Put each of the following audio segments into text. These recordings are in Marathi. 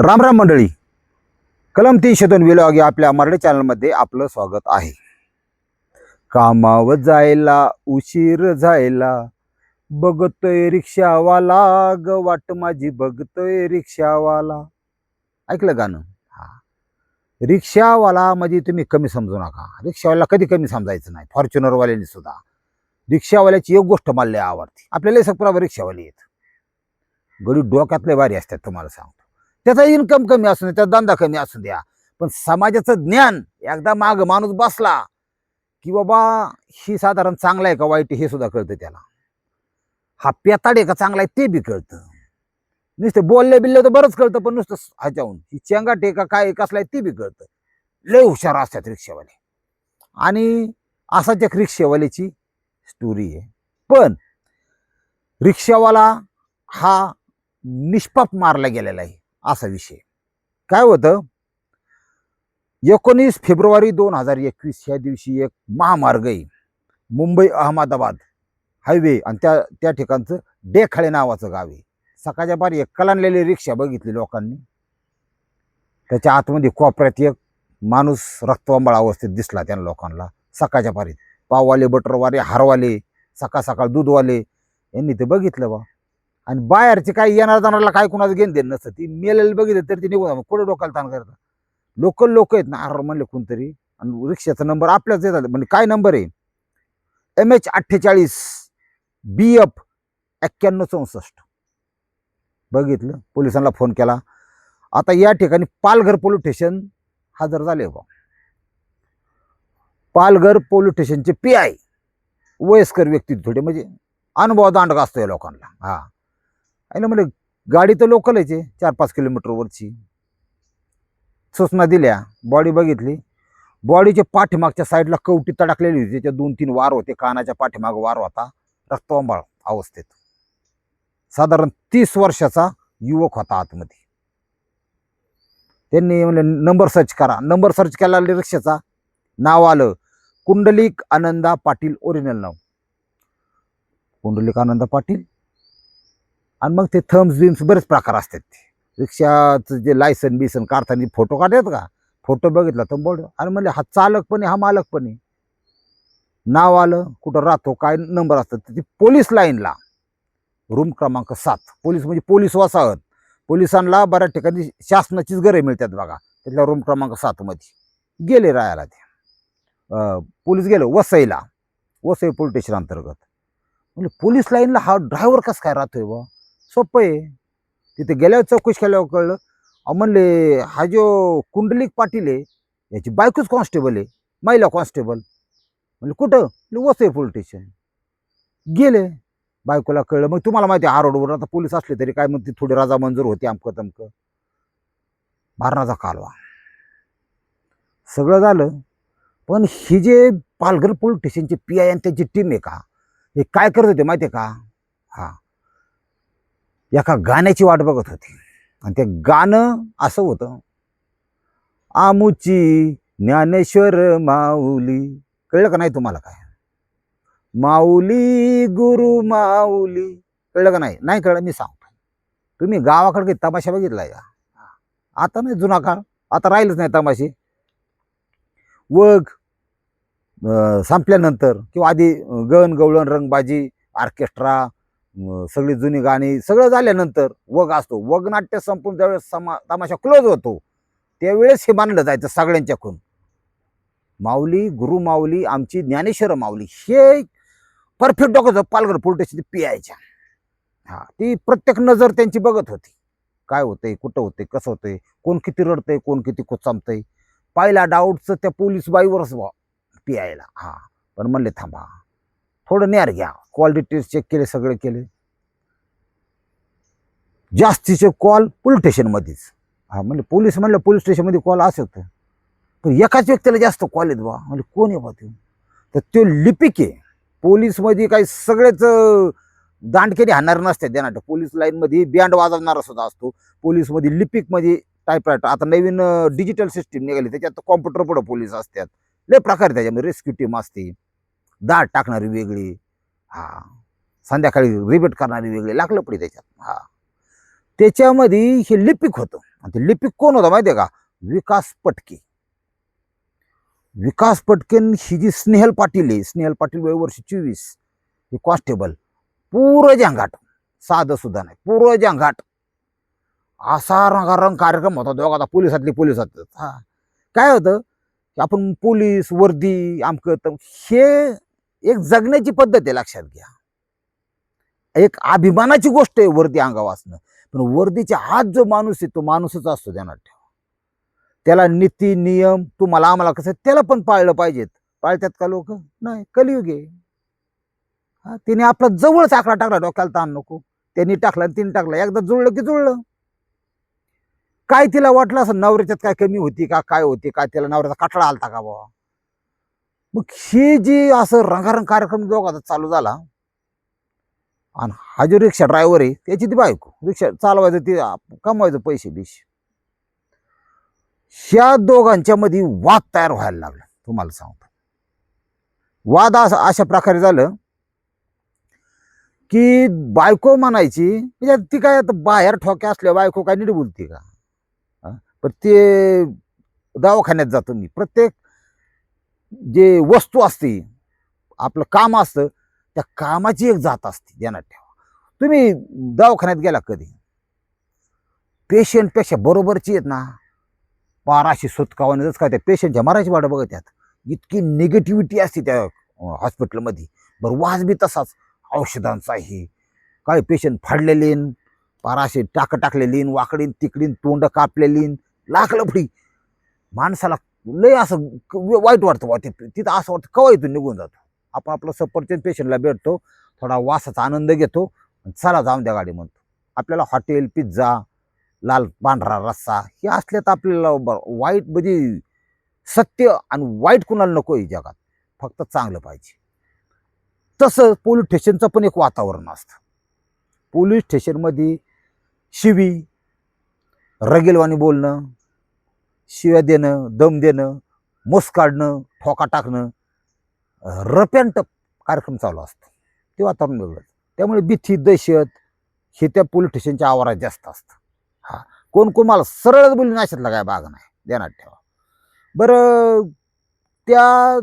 रामराम मंडळी. कलम तीनशे दोन विलॉग या आपल्या मराठी चॅनलमध्ये आपलं स्वागत आहे. कामाव जायला उशीर जायला बघतोय रिक्षावाला ग वाट माझी बघतोय रिक्षावाला. ऐकलं गाणं हा. रिक्षावाला म्हणजे तुम्ही कमी समजू नका. रिक्षावाला कधी कमी समजायचं नाही. फॉर्च्युनरवाल्याने सुद्धा. रिक्षावाल्याची एक गोष्ट मला आवडते. आपल्याला सगळं रिक्षावाले येत गडी डोक्यातले भारी असतात तुम्हाला सांगतो. त्याचा इन्कम कमी असू द्या त्याचा धंदा कमी असू द्या. पण समाजाचं ज्ञान एकदा माग माणूस बसला की बाबा ही साधारण चांगला आहे का वाईट आहे हे सुद्धा कळतं त्याला. हा पेताड आहे का चांगला आहे ते बी कळतं. नुसतं बोलले बिल्ले तर बरंच कळतं पण नुसतं ह्याच्याहून. ही चेंगाट आहे का काय कसला आहे ते बी कळतं. लय हुशार असतात रिक्षावाले. आणि असाच एक रिक्षावाल्याची स्टोरी आहे. पण रिक्षावाला हा निष्पाप मारला गेलेला आहे. असा विषय. काय होतं? एकोणीस फेब्रुवारी दोन हजार एकवीस ह्या दिवशी एक महामार्ग आहे. मुंबई अहमदाबाद हायवे आणि त्या त्या ठिकाणचं डेखाळे नावाचं गाव आहे. सकाळच्या पारी एक कलांडलेली रिक्षा बघितली लोकांनी. त्याच्या आतमध्ये कोपऱ्यात एक माणूस रक्तवंबळ अवस्थेत दिसला त्या लोकांना. सकाळच्या पारीत पाववाले बटरवाले हारवाले सकाळ सकाळ दूधवाले यांनी ते बघितलं बा. आणि बाहेरचे काय येणार जाणारला काय कुणाचं घेणं देणं नसतं. ती मेलेलं बघितलं तर ती निघून जाणार. कुठं डोक्याला ताण करतात. लोकल लोक आहेत ना आर म्हणले कोणतरी. आणि रिक्षाचा नंबर आपल्याच येतात म्हणजे काय नंबर आहे? एम एच अठ्ठेचाळीस बी एफ एक्क्याण्णव चौसष्ट. बघितलं? पोलिसांना फोन केला. आता या ठिकाणी पालघर पोलीस स्टेशन हजर झाले हो बा पालघर पोलीस स्टेशनचे पी आय वयस्कर व्यक्ती थोडे म्हणजे अनुभव दांडगा असतो या लोकांना. हा. आणि म्हणजे गाडी तर लोकल आहे चार पाच किलोमीटरवरची सूचना दिल्या बॉडी बघितली. बॉडीच्या पाठीमागच्या साईडला कवटी तडकलेली होती त्याच्या दोन तीन वार होते कानाच्या पाठीमाग वार होता. रक्तवंबाळ अवस्थेत. साधारण तीस वर्षाचा युवक होता आतमध्ये. त्यांनी म्हणजे नंबर सर्च करा. नंबर सर्च केला रिक्षाचा नाव आलं कुंडलिक आनंदा पाटील ओरिजिनल नाव. कुंडलिक आनंदा पाटील आणि मग ते थम्स बिम्स बरेच प्रकार असतात ते. रिक्षाचं जे लायसन बिसन काढताना फोटो काढतात का? फोटो बघितला तर बोल अरे म्हणजे हा चालक पण आहे हा मालक पण आहे. नाव आलं कुठं राहतो काय नंबर असतात ती पोलीस लाईनला रूम क्रमांक सात. पोलीस म्हणजे पोलीस वसाहत. पोलिसांना बऱ्याच ठिकाणी शासनाचीच घरे मिळतात बघा. त्यातल्या रूम क्रमांक सातमध्ये गेले राहायला ते. पोलीस गेलो वसईला. वसई पोलीस स्टेशन अंतर्गत. म्हणजे पोलीस लाईनला हा ड्रायव्हर कसं काय राहतोय बा सोपं आहे. तिथे गेल्यावर चौकशी केल्यावर कळलं. म्हणले हा जो कुंडलिक पाटील आहे याची बायकोच कॉन्स्टेबल आहे महिला कॉन्स्टेबल. म्हणजे कुठं? म्हणजे वसई पोलीस स्टेशन. गेले. बायकोला कळलं मग तुम्हाला माहिती आहे रोडवर आता पोलीस असले तरी काय म्हणते थोडी राजा मंजूर होती अमकं तमकं मारणाचा कालवा. सगळं झालं. पण ही जे पालघर पोलीस स्टेशनचे पी आय आणि त्यांची टीम आहे का? हे काय करत होते माहिती आहे का? हां. एका गाण्याची वाट बघत होती. आणि ते गाणं असं होतं. आमुची ज्ञानेश्वर माऊली. कळलं का नाही तुम्हाला काय? माऊली गुरु माऊली. कळलं का नाही? नाही कळलं मी सांगतो तुम्ही गावाकडे काही तमाशा बघितलाय का आता नाही जुना काळ. आता राहिलंच नाही तमाशे. वग संपल्यानंतर किंवा आधी गण गवळण रंगबाजी ऑर्केस्ट्रा सगळी जुनी गाणी सगळं झाल्यानंतर वग असतो. वग नाट्य संपून ज्यावेळेस समा तमाशा क्लोज होतो त्यावेळेस हे मानलं जायचं सगळ्यांच्याकडून माऊली गुरु माऊली आमची ज्ञानेश्वर माऊली हे परफेक्ट डॉक्टर पालघर पोलिटेशन पियायच्या हा ती प्रत्येक नजर त्यांची बघत होती. काय होतंय कुठं होतंय कसं होतंय कोण किती रडतंय कोण किती कुचामतंय. पाहिला डाऊटचं त्या पोलीस बाईवरच पियायला हा पण म्हणले थांबा थोडं न्यार घ्या. क्वालिटी टेस्ट चेक केले सगळे केले. जास्तीचे कॉल पोलीस स्टेशनमध्येच हा म्हणजे पोलीस म्हणलं पोलीस स्टेशनमध्ये कॉल असत. पण एकाच व्यक्तीला जास्त कॉल येत बा. म्हणजे कोण आहे बा ते? तर तो लिपिक आहे. पोलीसमध्ये काही सगळेच दांडकेरी हाणणार नसते देणार पोलीस लाईनमध्ये बँड वाजवणारा सुद्धा असतो. पोलीसमध्ये लिपिकमध्ये टायपरायटर आता नवीन डिजिटल सिस्टीम निघाली. त्याच्यात कॉम्प्युटर पुढं पोलीस असतात. लय प्रकार त्याच्यामध्ये. रेस्क्यू टीम असते. दाट टाकणारी वेगळी हा. संध्याकाळी रिबेट करणारी वेगळी लागलं पडी त्याच्यात हा. त्याच्यामध्ये हे लिपिक होतं. आणि ते लिपिक कोण होता माहितीये का? विकास पटके. विकास पटकेन ही जी स्नेहल पाटील आहे स्नेहल पाटील वय वर्ष चोवीस हे कॉन्स्टेबल पूर जंगाट. साधं सुद्धा नाही पूर जंगाट. असा रंगारंग कार्यक्रम होता दोघाचा पोलिसातली पोलिसात. हा. काय होतं? की आपण पोलीस वर्दी आमकं हे एक जगण्याची पद्धत आहे लक्षात घ्या. एक अभिमानाची गोष्ट आहे वर्दी अंगावर असणं. पण वर्दीच्या आत जो माणूस आहे तो माणूसच असतो ध्यानात ठेवा. त्याला नीती नियम तुम्हाला आम्हाला कसं त्याला पण पाळलं पाहिजेत. पाळतात का लोक? नाही कलियुग आहे. तिने आपला जवळच आकडा टाकला डोक्याला ताण नको. त्यांनी टाकला आणि तिने टाकला. एकदा जुळलं की जुळलं. काय तिला वाटलं असं नवऱ्याच्यात काय कमी होती का काय होती का तिला नवऱ्याचा कटळा आलता का बाबा मग हे जी असं रंगारंग कार्यक्रम दोघाचा चालू झाला आणि हा जो रिक्षा ड्रायव्हर आहे त्याची ती बायको रिक्षा चालवायचं ती कमवायचं पैसे बिश. ह्या दोघांच्या मध्ये वाद तयार व्हायला लागला तुम्हाला सांगतो. वाद असा अशा प्रकारे झालं की बायको म्हणायची म्हणजे ती काय आता बाहेर ठोक्या असल्या बायको काय नीट बोलते का? पण ते दवाखान्यात जातो मी. प्रत्येक जे वस्तू असते आपलं काम असतं त्या कामाची एक जात असते ध्यानात ठेवा. तुम्ही दवाखान्यात गेला कधी? पेशंटपेक्षा बरोबरची आहेत ना. बाराशे सुतकावाने काय त्या पेशंटच्या मारायची वाट बघत त्यात इतकी निगेटिव्हिटी असते त्या हॉस्पिटलमध्ये बरं वाज बी तसाच. औषधांचा आहे काय पेशंट फाडलेले पाराशे टाक टाकलेली वाकडीन तिकडीन तोंड कापलेली लाख लफडी माणसाला लय असं वाईट वाटतं वा ते तिथं असं वाटतं कवा इथून निघून जातो? आपण आपलं सफरचंद पेशंटला भेटतो थोडा वासाचा आनंद घेतो चला जाऊन द्या गाडी म्हणतो. आपल्याला हॉटेल पिझ्झा लाल पांढरा रस्सा हे असले तर आपल्याला ब- वाईट म्हणजे सत्य आणि वाईट कुणाला नको आहे जगात. फक्त चांगलं पाहिजे. तसं पोलीस स्टेशनचं पण एक वातावरण असतं. पोलीस स्टेशनमध्ये शिवी रगेलवाणी बोलणं शिव्या देणं दम देणं मोस काढणं ठोका टाकणं रप्यान कार्यक्रम चालू असतो. ते वातावरण वेगळं त्यामुळे भीती दहशत हे त्या पोलीस स्टेशनच्या आवारात जास्त असतं. हा. कोण कोण मला सरळच बोलून नाशातला काय बाग नाही. ध्यानात ठेवा. बरं त्या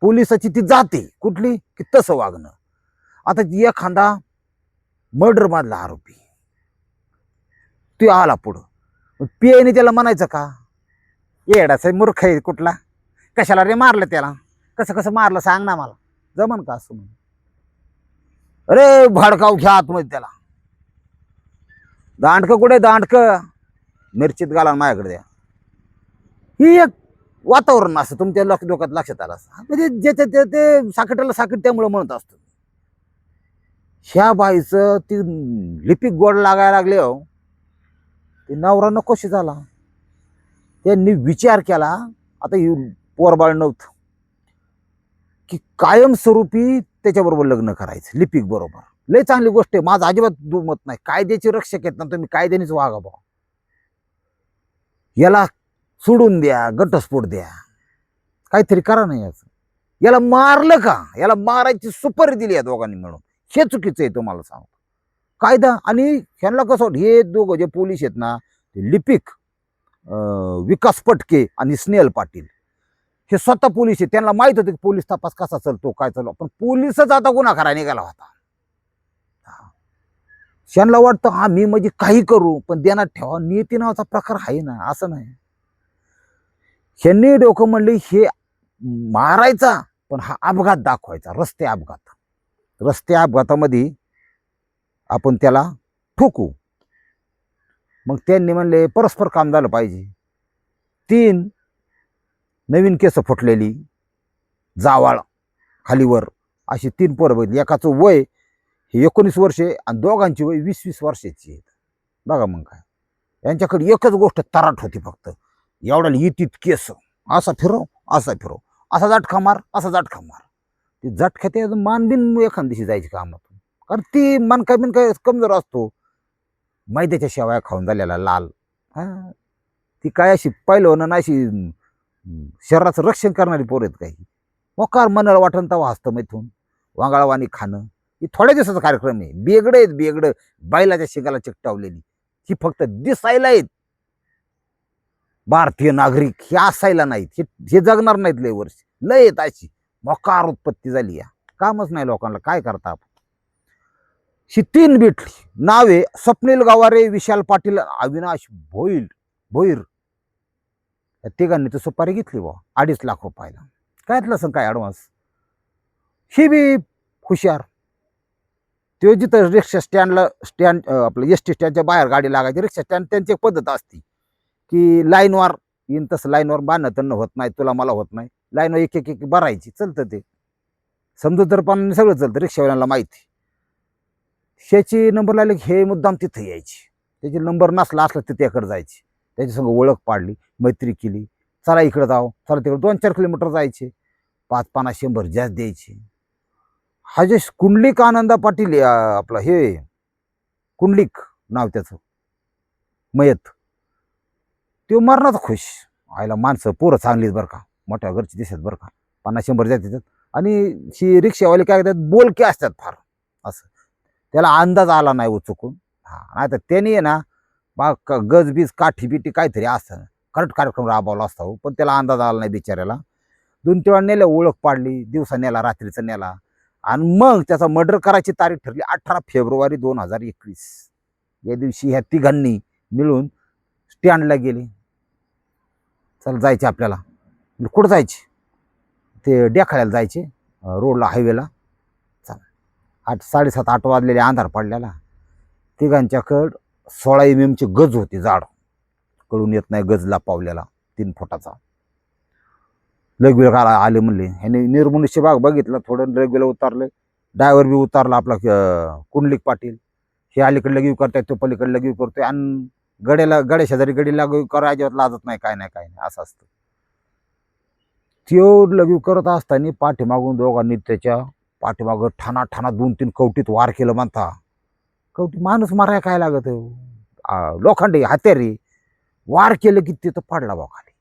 पोलिसाची ती जाते. कुठली? की तसं वागणं. आता एखादा मर्डर मारला आरोपी. तो आला पुढं. पियाने त्याला म्हणायचं का? येडाचा मूर्ख आहे कुठला? कशाला रे मारलं त्याला? कसं कसं मारलं सांग ना मला. जमन का असं म्हणून? अरे भडकाव घ्या आतमध्ये त्याला. दांडक कुठे दांडक? मिरचीत घाला माझ्याकडे द्या. ही एक वातावरण असं तुमच्या लक्ष डोक्यात लक्षात आलं असं. म्हणजे ज्याच्या ते ते साखटाला साखट त्यामुळे म्हणत असत. ह्या बाईचं ती लिपिक गोड लागायला लागले हो. ते नवरा नकोशी झाला. त्यांनी विचार केला आता ही पोरबाळ नव्हतं. की कायमस्वरूपी त्याच्याबरोबर लग्न करायचं लिपिक बरोबर. लय चांगली गोष्ट आहे. माझं अजिबात दुमत नाही. कायद्याची रक्षक आहेत ना तुम्ही कायद्यानेच वागा बा याला सोडून द्या घटस्फोट द्या. काहीतरी करा नाही याचं. याला मारलं का? याला मारायची सुपारी दिली या दोघांनी मिळून. हे चुकीचं आहे तुम्हाला सांगतो. कायदा आणि ह्यांना कसं वाटतं, हे दोघं जे पोलीस आहेत ना ते लिपिक विकास पटके आणि स्नेहल पाटील. हे स्वतः पोलीस आहेत. त्यांना माहीत होतं की पोलीस तपास कसा चालतो काय चालतो पण पोलीसच आता गुन्हा करा निघाला होता. हा. त्यांना वाटतं हा मी म्हणजे काही करू पण देण्यात ठेवा. नियती नावाचा प्रकार आहे ना असं नाही. ह्यांनी डोकं म्हणले हे मारायचा पण हा अपघात दाखवायचा रस्ते अपघात. रस्ते अपघातामध्ये आपण त्याला ठोकू. मग त्यांनी म्हणले परस्पर काम झालं पाहिजे. तीन नवीन केस फुटलेली जावाळ खालीवर अशी तीन पोरं बघितली. एकाचं वय हे एकोणीस वर्षे आणि दोघांची वय वीस वीस वर्षाची आहेत बघा मग काय. यांच्याकडे एकच गोष्ट तराट होती फक्त. एवढ्याला येतीत केस. असा फिरव असा फिरव असा जाटखा मार असा जाटखा मार. ते जाटखा ते मान बिन एखाद दिवशी जायची कामात. कारण ती मन काय बिन कमजोर असतो. मैद्याच्या शेवाया खाऊन झालेला लाल. हा? ती काय अशी पहिलं ना अशी शरीराचं रक्षण करणारी पोर आहेत काही. मोकार मनाला वाटण तवा हसतं मैथून. वांगाळवाणी खाणं. ही थोड्या दिवसाचा कार्यक्रम आहे. बेगडं आहेत बेगडं. बैलाच्या शिंगाला चिकटावलेली. ही फक्त दिसायला आहेत. भारतीय नागरिक हे असायला नाहीत. हे हे जगणार नाहीत लय वर्ष. लय येत अशी. मोकार उत्पत्ती झाली या. कामच नाही लोकांना. काय करता आपण? ही तीन भेटली नावे स्वप्नील गवारे विशाल पाटील अविनाश भोईल भोईर. या तिघांनी तर सुपारी घेतली बा अडीच लाख रुपयाला काय असं काय ॲडव्हान्स ही बी हुशार. ते जिथं रिक्षा स्टँडला स्टँड आपलं एस टी स्टँडच्या बाहेर गाडी लागायची रिक्षा स्टँड त्यांची एक पद्धत असती. की लाईनवर येईन तसं लाईनवर बांधणं तर होत नाही तुला मला होत नाही. लाईनवर एक एक एक भरायची. चलतं ते. समजूतदारपणाने सगळं चलतं रिक्षावाल्यांना माहिती. शेची नंबर लागले की हे मुद्दाम तिथं यायची. त्याची नंबर नसला असला तर त्याकडे जायची. त्याच्यासंग ओळख पाडली मैत्री केली. चला इकडं जाव. चला तिकडं दोन चार किलोमीटर जायचे. पाच पाना शंभर जास्त द्यायचे. हा जे कुंडलिक आनंदा पाटील आपला आपलं हे कुंडलिक नाव त्याचं. मयत. तो मरणाच खुश. आईला माणसं पोरं चांगलीच बरं का. मोठ्या घरची दिसत बरं का. पन्नास शंभर जात देतात आणि ही रिक्षावाले काय करतात? बोलके असतात फार. असं. त्याला अंदाज आला नाही हो चुकून हा नाही तर त्याने आहे ना बा क- गजबीज काठी बिठी काहीतरी असतं करट कार्यक्रम राबवला असता हो पण त्याला अंदाज आला नाही बिचाऱ्याला. दोन तेव्हा नेलं ओळख पाडली दिवसा नेला रात्रीचा नेला. आणि मग त्याचा मर्डर करायची तारीख ठरली अठरा फेब्रुवारी दोन हजार एकवीस. या दिवशी ह्या तिघांनी मिळून स्टँडला गेले. चल जायचे आपल्याला. कुठं जायचे? ते डेखाळ्याला जायचे रोडला हायवेला आठ साडेसात आठ वाजलेले अंधार पडलेला. तिघांच्याकड सोळा एम एमची गज होती जाड. कळून येत नाही गजला पावलेला तीन फुटाचा. लगवेळ आले म्हणले. ह्याने निर्मनुष्य भाग बघितला थोडं लगवेला उतारले. ड्रायव्हर बी उतारला आपला कुंडलिक पाटील. हे अलीकडे लगीव करताय तो पलीकडे लगीव करतोय. आणि गड्याला गड्या शेजारी गडी लागू करा अजिबात लाजत नाही काय नाही काय नाही. असं असतं. त्यो लगीव करत असताना पाठीमागून दोघांनी त्याच्या पाठीमागं ठाणा ठाणा दोन तीन कवटीत वार केलं म्हणता. कवटी माणूस मारायला काय लागत? आ, लोखंडी हत्यारी वार केलं की तिथं पडला बा खाली.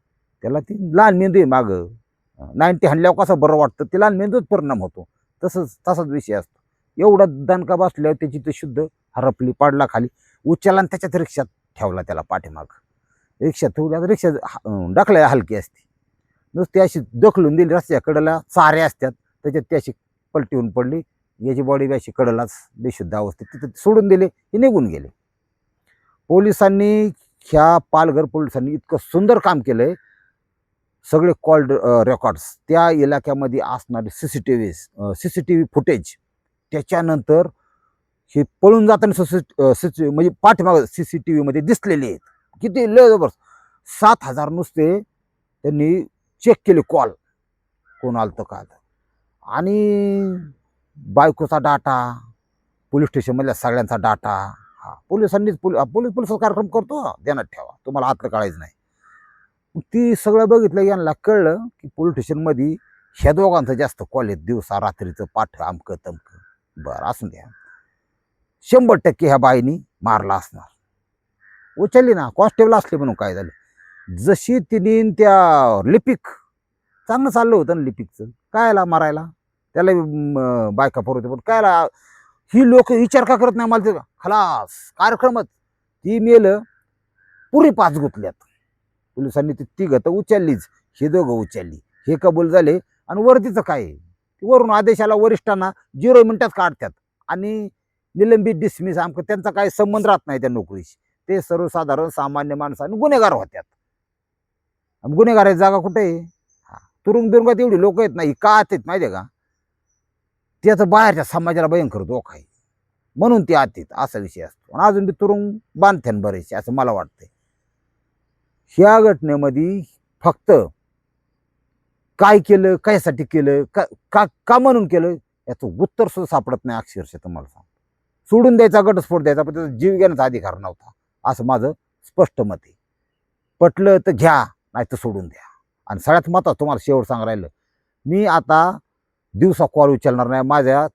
त्याला ती लहान मेंदू आहे मागं. नाईन्टी हाणल्यावर कसं बरं वाटतं? ते लहान मेंदूच परिणाम होतो. तसंच तसाच विषय असतो. एवढा दणका बसल्यावर त्याची तर शुद्ध हरपली पाडला खाली. उचलला आणि त्याच्यात रिक्षात ठेवला त्याला पाठीमाग. रिक्षा ठेवल्या तर रिक्षा ढकलायला हलकी असते. नुसती अशी दखलून दिली रस्त्याच्या चारे असतात त्याच्यात ती अशी पलटी होऊन पडली. याची बॉडी बी अशी कडलाच बेशुद्ध अवस्थेत तिथं सोडून दिले हे निघून गेले. पोलिसांनी ह्या पालघर पोलिसांनी इतकं सुंदर काम केलंय. सगळे कॉल्ड रेकॉर्ड्स त्या इलाक्यामध्ये असणारे C C T V C C T V footage त्याच्यानंतर हे पळून जाताना सी म्हणजे पाठीमाग सी सी टी व्हीमध्ये दिसलेले आहेत. किती लय जबरदस्त. सात हजार नुसते त्यांनी चेक केले कॉल कोण आलं तर का आणि बायकोचा डाटा पोलीस स्टेशनमधल्या सगळ्यांचा डाटा हा पोलिसांनीच पोलीस पोलीस पोलिसाचा कार्यक्रम करतो देण्यात ध्यानात ठेवा. तुम्हाला आतलं काढायचं नाही. ती सगळं बघितलं यांना कळलं की पोलीस स्टेशनमध्ये ह्या दोघांचं जास्त कॉल दिवसा रात्रीचं पाठ अमकं तमकं. बरं असून द्या. शंभर टक्के ह्या बाईनी मारला असणार. उचलली ना कॉन्स्टेबल असले म्हणून काय झालं? जशी तिने त्या लिपिक चांगलं चाललं होतं ना लिपिकचं. कायला मारायला? त्याला बायका पुरवते. पण कायला ही लोक विचार का करत नाही मला ते खलास कार्यक्रमच. ती मेलं पुरी पाच गुतल्यात. पोलिसांनी ती तिघं तर उचललीच. हे दोघं उचलली. हे कबूल झाले आणि वरतीचं काय वरून आदेशाला वरिष्ठांना झिरो मिनिटात काढतात. आणि निलंबित डिसमिस आमक त्यांचा काही संबंध राहत नाही त्या नोकरीशी. ते सर्वसाधारण सामान्य माणसाने गुन्हेगार होत्यात. आणि गुन्हेगाराची जागा कुठे आहे? हा, तुरुंग बिरुंगात एवढी लोक आहेत नाही. का आहेत माहिती आहे का? त्याचं बाहेरच्या समाजाला भयंकर धोका आहे. म्हणून ते आतीत असा विषय असतो. आणि अजून बी तुरुंग बांधत्यान बरेचसे असं मला वाटतंय. ह्या घटनेमध्ये फक्त काय केलं कशासाठी केलं का का का म्हणून केलं याचं उत्तर सुद्धा सापडत नाही अक्षरशः तुम्हाला सांग सोडून द्यायचा घटस्फोट द्यायचा पण त्याचा जीव घेण्याचा अधिकार नव्हता असं माझं स्पष्ट मत आहे. पटलं तर घ्या नाही तर सोडून द्या. आणि सगळ्यात महत्त्वाचं तुम्हाला शेवट सांग राहिलं मी आता दिवसा कॉल उचलणार नाही. माझ्या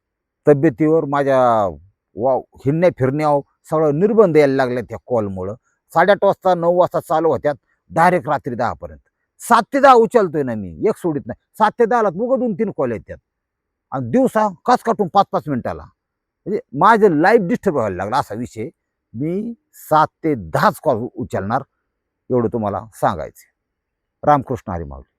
तब्येतीवर माझ्या वा हिंडण्या फिरण्यावर सगळं निर्बंध यायला लागले त्या कॉलमुळं साडेआठ वाजता नऊ वाजता चालू होत्यात. डायरेक्ट रात्री दहापर्यंत सात ते दहा उचलतोय ना मी. एक सोडित नाही. सात ते दहाला बघ दोन तीन कॉल येतात आणि दिवसा काच काटून पाच पाच मिनिटाला. म्हणजे माझं लाईफ डिस्टर्ब व्हायला लागला. असा विषय मी सात ते दहाच कॉल उचलणार. एवढं तुम्हाला सांगायचं रामकृष्ण हरी माऊली.